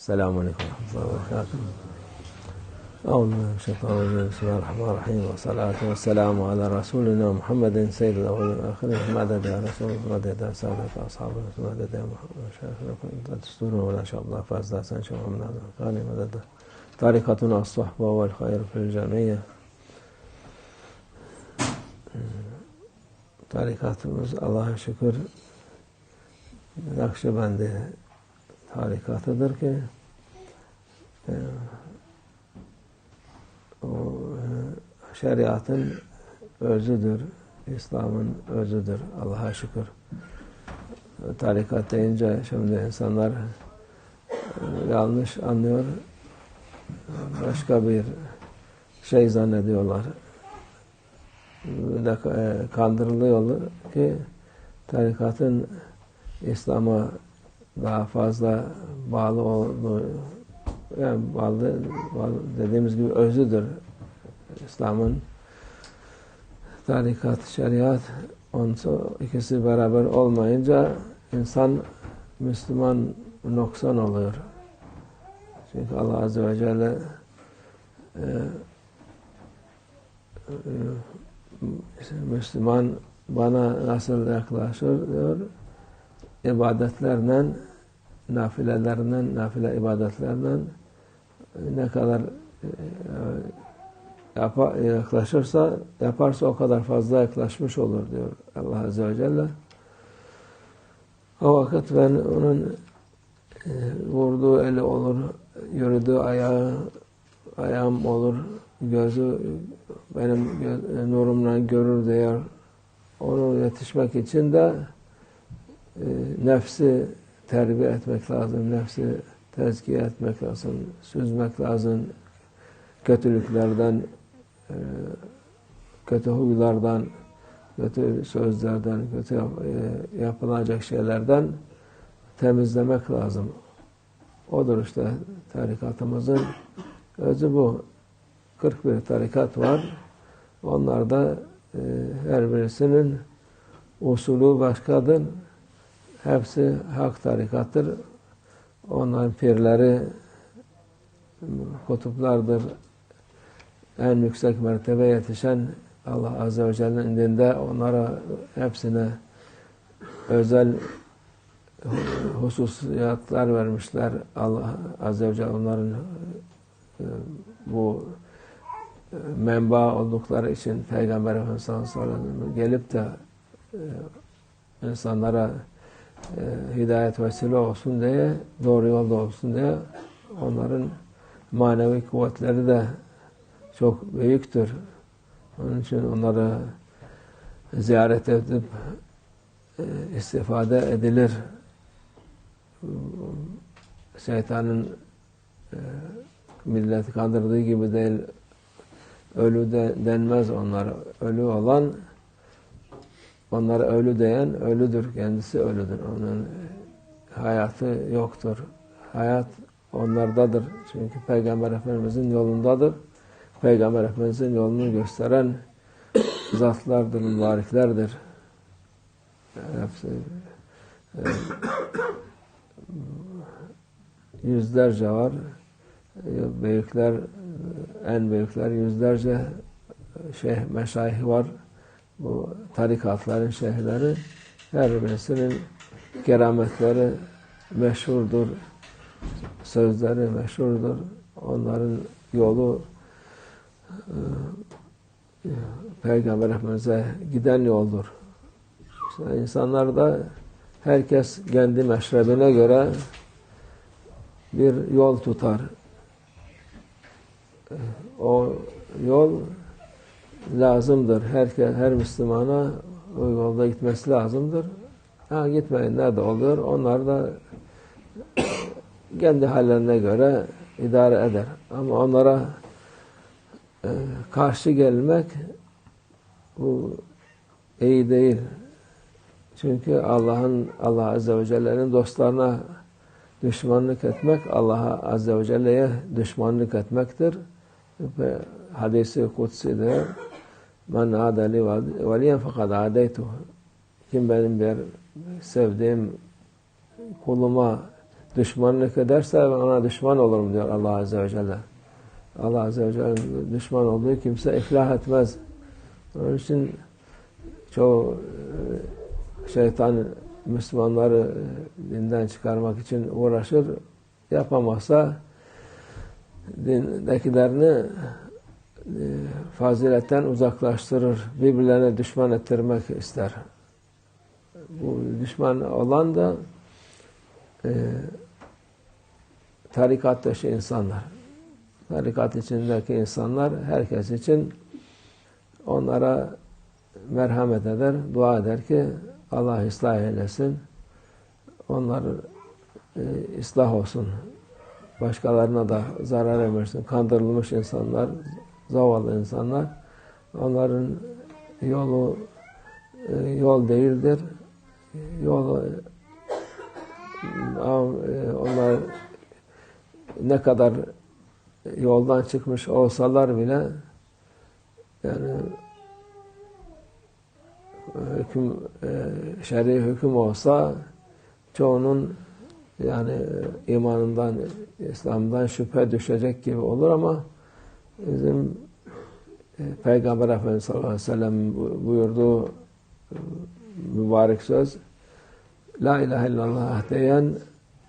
السلام عليكم ورحمة الله وبركاته. أعوذ بالله من الشيطان الرجيم. بسم الله الرحمن الرحيم. والصلاة والسلام على رسولنا محمد سيد الأولين والآخرين. مدد يا رسول الله مدد يا سادة أصحاب الرسول مدد يا محمد شيخ دستور ولا شاء الله فاز داسان شو من هذا القاني مدد طريقتنا الصحبة والخير في الجميع. tarikatımız Allah'a şükür Nakşibendi tarikatıdır ki e, o e, şeriatın özüdür, İslam'ın özüdür Allah'a şükür. Tarikat deyince şimdi insanlar e, yanlış anlıyor, başka bir şey zannediyorlar de kandırılıyorlar ki tarikatın İslam'a daha fazla bağlı olduğu yani bağlı, bağlı dediğimiz gibi özüdür. İslam'ın tarikat, şeriat onsu ikisi beraber olmayınca insan Müslüman noksan oluyor. Çünkü Allah Azze ve Celle e, e, Müslüman bana nasıl yaklaşır diyor. ibadetlerle nafilelerle, nafile ibadetlerle ne kadar yapa, yaklaşırsa, yaparsa o kadar fazla yaklaşmış olur diyor Allah Azze ve Celle. O vakit ben onun e, vurduğu eli olur, yürüdüğü ayağı, ayağım olur, gözü benim nurumla görür diyor. Onu yetişmek için de e, nefsi terbiye etmek lazım, nefsi tezkiye etmek lazım, süzmek lazım. Kötülüklerden, e, kötü huylardan, kötü sözlerden, kötü e, yapılacak şeylerden temizlemek lazım. Odur işte tarikatımızın özü bu. 41 tarikat var. Onlarda e, her birisinin usulü başkadır. Hepsi hak tarikattır. Onların pirleri kutuplardır. En yüksek mertebe yetişen Allah Azze ve Celle'nin indinde onlara hepsine özel hususiyatlar vermişler. Allah Azze ve Celle onların bu menba oldukları için Peygamber Efendimiz sallallahu aleyhi ve sellem gelip de insanlara hidayet vesile olsun diye, doğru yolda olsun diye onların manevi kuvvetleri de çok büyüktür. Onun için onları ziyaret edip istifade edilir. Şeytanın milleti kandırdığı gibi değil, ölü de denmez onlara. Ölü olan onlara ölü diyen ölüdür. Kendisi ölüdür. Onun hayatı yoktur. Hayat onlardadır. Çünkü Peygamber Efendimizin yolundadır. Peygamber Efendimizin yolunu gösteren zatlardır, mübareklerdir. Hepsi e, yüzlerce var. Büyükler, en büyükler yüzlerce şeyh, meşayih var. Bu tarikatların şeyhleri her birisinin kerametleri meşhurdur. Sözleri meşhurdur. Onların yolu e, Peygamber Efendimiz'e giden yoldur. İşte insanlar da herkes kendi meşrebine göre bir yol tutar. O yol lazımdır. Herkes, her Müslümana o yolda gitmesi lazımdır. Ha gitmeyenler de oluyor. Onlar da kendi hallerine göre idare eder. Ama onlara e, karşı gelmek bu iyi değil. Çünkü Allah'ın Allah Azze ve Celle'nin dostlarına düşmanlık etmek Allah'a Azze ve Celle'ye düşmanlık etmektir. Ve hadisi kutsidir. Men adeli veliyen fakat adeytuhu. Kim benim bir sevdiğim kuluma düşmanlık ederse ona düşman olurum diyor Allah Azze ve Celle. Allah Azze ve Celle düşman olduğu kimse iflah etmez. Onun için çoğu e, şeytan Müslümanları e, dinden çıkarmak için uğraşır. Yapamazsa dindekilerini faziletten uzaklaştırır. Birbirlerine düşman ettirmek ister. Bu düşman olan da e, tarikat dışı insanlar. Tarikat içindeki insanlar herkes için onlara merhamet eder, dua eder ki Allah ıslah eylesin. Onlar e, ıslah olsun. Başkalarına da zarar versin. Kandırılmış insanlar, zavallı insanlar. Onların yolu e, yol değildir. Yol e, onlar ne kadar yoldan çıkmış olsalar bile yani hüküm e, şer'i hüküm olsa çoğunun yani imanından, İslam'dan şüphe düşecek gibi olur ama bizim e, Peygamber Efendimiz sallallahu aleyhi ve sellem buyurduğu e, mübarek söz La ilahe illallah diyen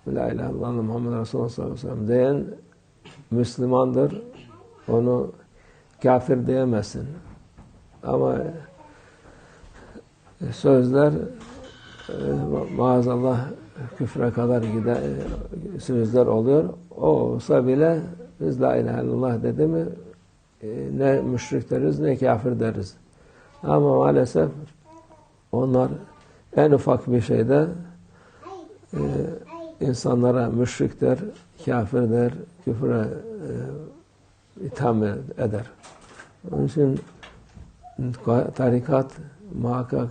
La ilahe illallah Muhammed Resulullah sallallahu aleyhi ve sellem diyen Müslümandır. Onu kafir diyemezsin. Ama sözler e, maazallah küfre kadar giden sözler oluyor. O olsa bile biz la ilahe illallah dedi mi e, ne müşrik deriz ne kafir deriz. Ama maalesef onlar en ufak bir şeyde e, insanlara müşrik der, kafir der, küfre e, itham eder. Onun için tarikat muhakkak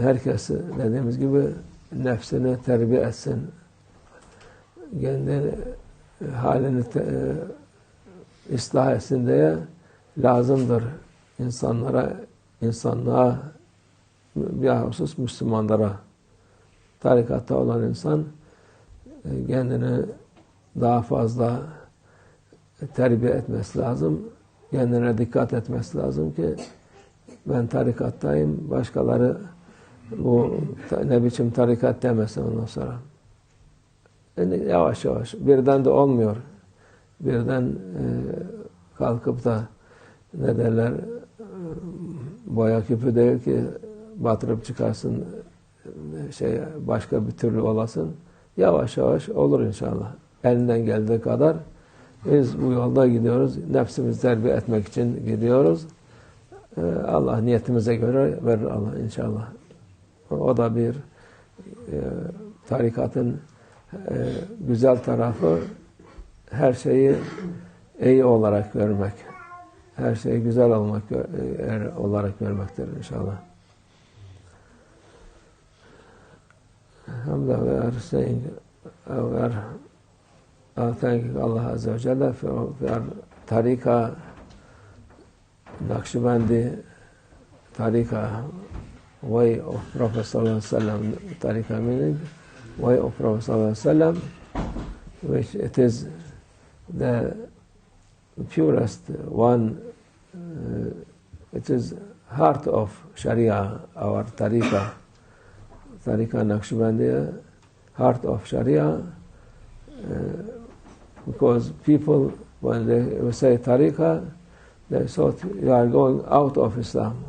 herkes dediğimiz gibi nefsini terbiye etsin. Kendi halini te, e, ıslah etsin diye lazımdır insanlara, insanlığa bir husus Müslümanlara tarikatta olan insan e, kendini daha fazla terbiye etmesi lazım. Kendine dikkat etmesi lazım ki ben tarikattayım, başkaları bu ne biçim tarikat demesin ondan sonra. Yavaş yavaş, birden de olmuyor. Birden e, kalkıp da ne derler, boya küpü değil ki batırıp çıkarsın, şey başka bir türlü olasın. Yavaş yavaş olur inşallah. Elinden geldiği kadar biz bu yolda gidiyoruz. Nefsimizi terbiye etmek için gidiyoruz. Ee, Allah niyetimize göre verir Allah inşallah. O da bir e, tarikatın ee, güzel tarafı her şeyi iyi olarak görmek. Her şeyi güzel olmak er, olarak görmektir inşallah. Hamda ve erseyin evver atenkik Allah Azze ve Celle fer tarika Nakşibendi tarika vay oh, of Profesör sallallahu aleyhi ve sellem tarika minik way of Prophet which it is the purest one, uh, it is heart of Sharia, our tariqa, tariqa Naqshbandiya, heart of Sharia, uh, because people, when they say tariqa, they thought you are going out of Islam.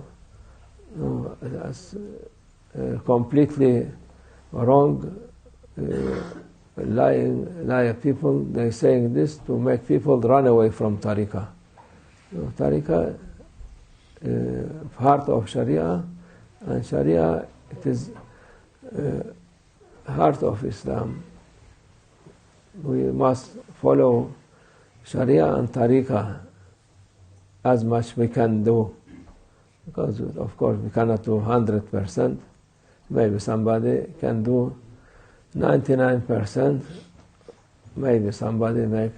No, that's uh, completely wrong. Uh, lying, liar people, they're saying this to make people run away from tariqah. No, tariqah, uh, part of Sharia, and Sharia, it is uh, heart of Islam. We must follow Sharia and tariqah as much we can do. Because, of course, we cannot do 100%. Maybe somebody can do 99%. Maybe somebody make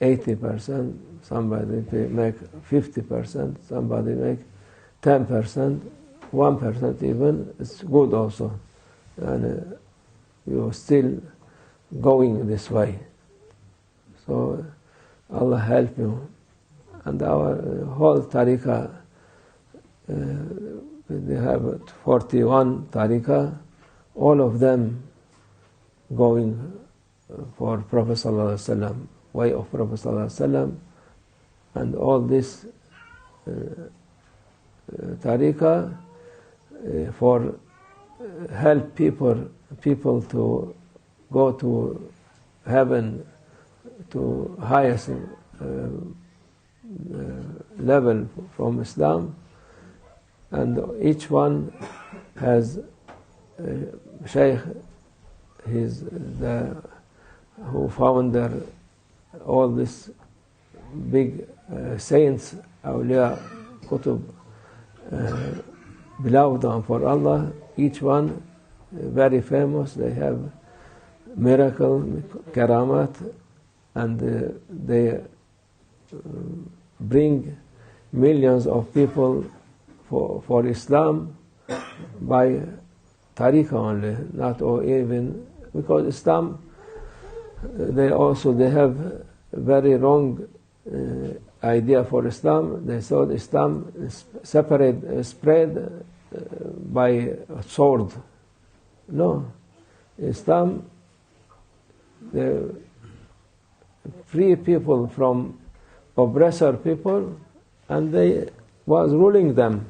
80%. Somebody make 50%. Somebody make 10%. 1% even. It's good also. And uh, you still going this way. So Allah help you. And our whole tariqah, uh, they have 41 tariqah, all of them going for Prophet ﷺ, way of Prophet ﷺ, and all this uh, tariqah uh, for help people people to go to heaven to highest uh, uh, level from Islam and each one has uh, Shaykh he's the who founded all this big uh, saints awliya kutub uh, beloved one for Allah each one very famous. They have miracle karamat and uh, they uh, bring millions of people for, for Islam by tariqah only, not or even because Islam they also they have very wrong uh, idea for Islam. They thought Islam is separate uh, spread uh, by sword. No, Islam the free people from oppressor people, and they was ruling them.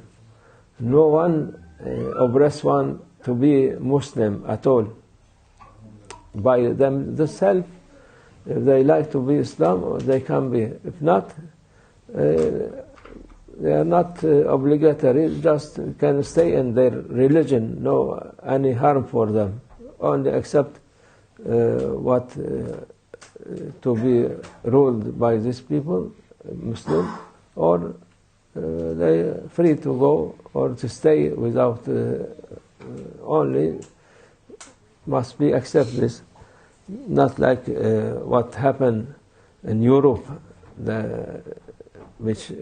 No one uh, oppress one to be Muslim at all. By them themselves, if they like to be Islam, they can be. If not, uh, they are not uh, obligatory. Just can stay in their religion. No any harm for them. Only accept uh, what to be ruled by these people, Muslim, or they free to go or to stay without only must be accept this, not like what happened in Europe, the, which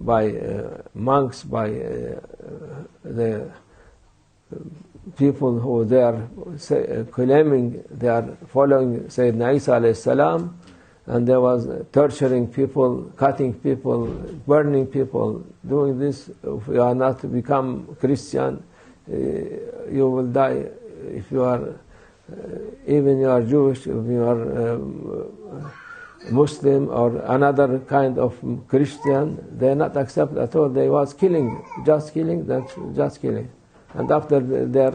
by uh, monks, by uh, the people who they are say, claiming they are following Sayyidina Isa alayhi salam, and there was torturing people, cutting people, burning people, doing this. If you are not to become Christian, uh, you will die. If you are, even you are Jewish, if you are um, Muslim or another kind of Christian, they are not accept at all. They was killing, just killing, that's just killing. And after their,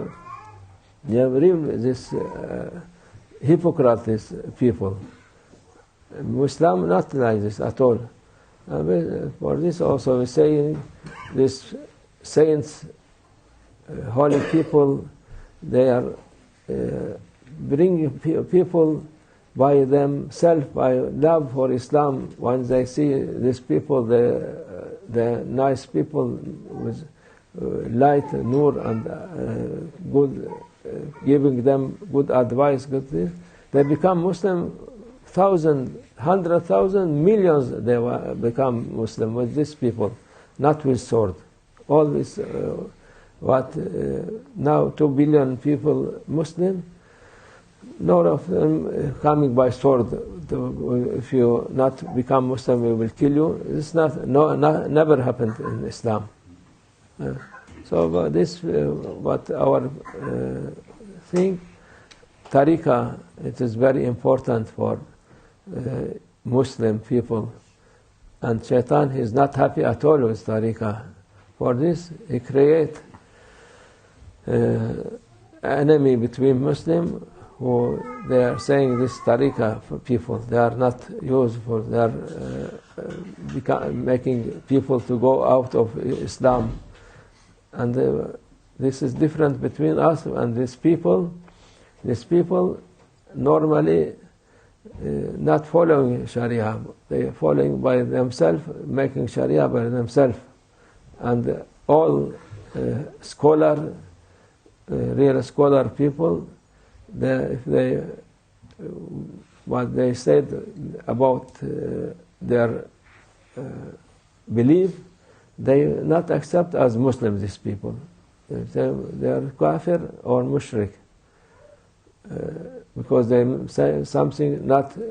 they have real this uh, hypocrites people. Muslim not like this at all. Uh, for this also we say this saints, uh, holy people, they are uh, bringing people by themselves, by love for Islam. Once they see these people, the, the nice people with uh, light, nur, and uh, good, uh, giving them good advice, good things, they become Muslim. Thousand, hundred thousand, millions they become Muslim with these people, not with sword. All this, uh, what uh, now two billion people Muslim, none of them coming by sword. if you not become Muslim, we will kill you. This not, no, not, never happened in Islam. Uh, so uh, this, uh, what our uh, thing, tariqah, it is very important for uh, Muslim people. And shaitan is not happy at all with tariqah. For this, he create uh, enemy between Muslim who they are saying this tariqah for people. They are not useful. They are uh, making people to go out of Islam and uh, this is different between us and these people. These people normally uh, not following Sharia, they are following by themselves, making Sharia by themselves. And uh, all uh, scholar, uh, real scholar people, they, if they, uh, what they said about their belief, they not accept as Muslim these people. They, they are kafir or mushrik. because they say something not uh,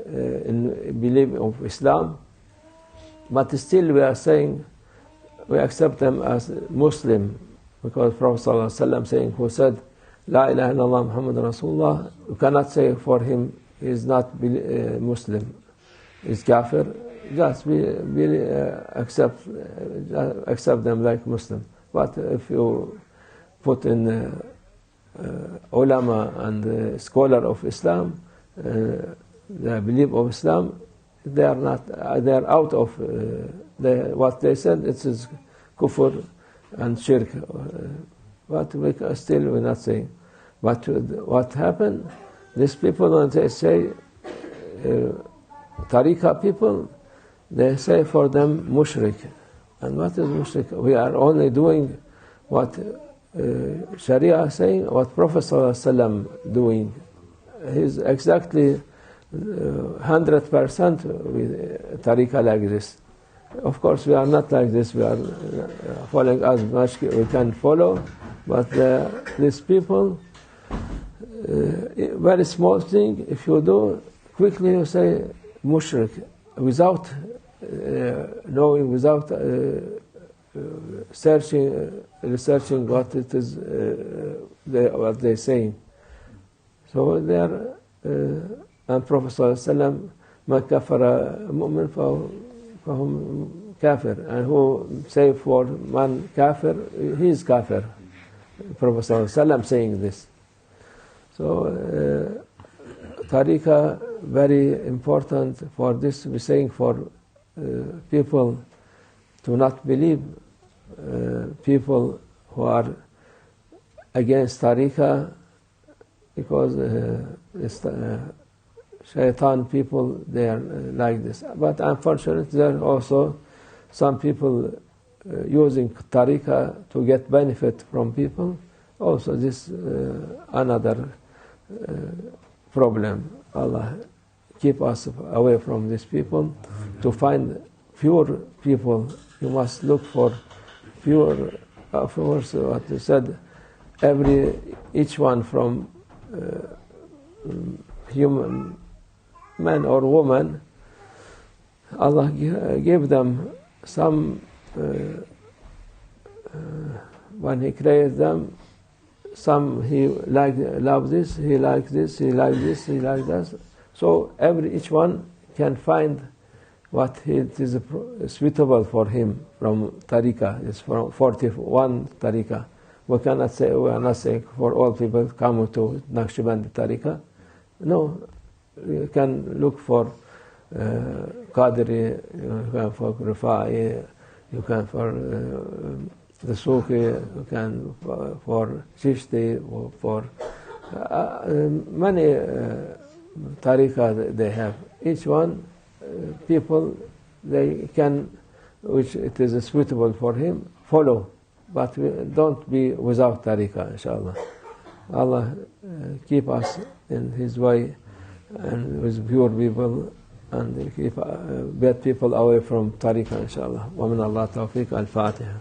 in belief of Islam, but still we are saying we accept them as Muslim because Prophet ﷺ saying who said La ilaha illallah Muhammad Rasulullah you cannot say for him he is not uh, Muslim. Is kafir. Just we, we uh, accept uh, accept them like Muslim. But if you put in uh, uh, ulama and scholar of Islam the belief of Islam they are not they are out of they, what they said it is kufr and shirk. But we still we're not saying. But what happened? These people, when they say uh, tariqa people, they say for them mushrik. And what is mushrik? We are only doing what uh, Sharia is saying, what Prophet ﷺ doing. He's exactly uh, hundred percent with tariqa like this. Of course, we are not like this. We are uh, following as much we can follow, but uh, these people, uh, very small thing. If you do quickly, you say mushrik without uh, knowing, without uh, uh, searching, researching what it is, they, what they saying. So they are, and Prophet sallallahu alaihi wasallam, ما كفر مؤمن فهو فهم kafir. And who say for man kafir, he is kafir. Prophet ﷺ saying this. So, uh, tariqa very important for this. We're saying for uh, people to not believe, uh, people who are against tariqa because uh, uh shaitan people, they are uh, like this. But unfortunately, there are also some people uh, using tariqa to get benefit from people. Also, this uh, another problem. Allah keep us away from these people. To find pure people, you must look for pure. Of course, what you said, every each one from uh, human man or woman, Allah gave them some, uh, uh, when He created them, some He like love this, He like this, He like this, He like that. So every each one can find what it is suitable for him from tariqa. It's from 41 tariqa. We cannot say, we are not saying for all people come to Naqshbandi tariqa. No, you can look for uh, Qadri, you can for Rifa'i, you can for uh, the Sufi, you can for, for Chishti, or for uh, uh many uh, tariqah they have. Each one, uh, people, they can, which it is suitable for him, follow. But don't be without tariqah, inshallah. Allah uh, keep us in His way and with pure people and keep uh, bad people away from tariqah inshallah. ومن الله توفيق الفاتحة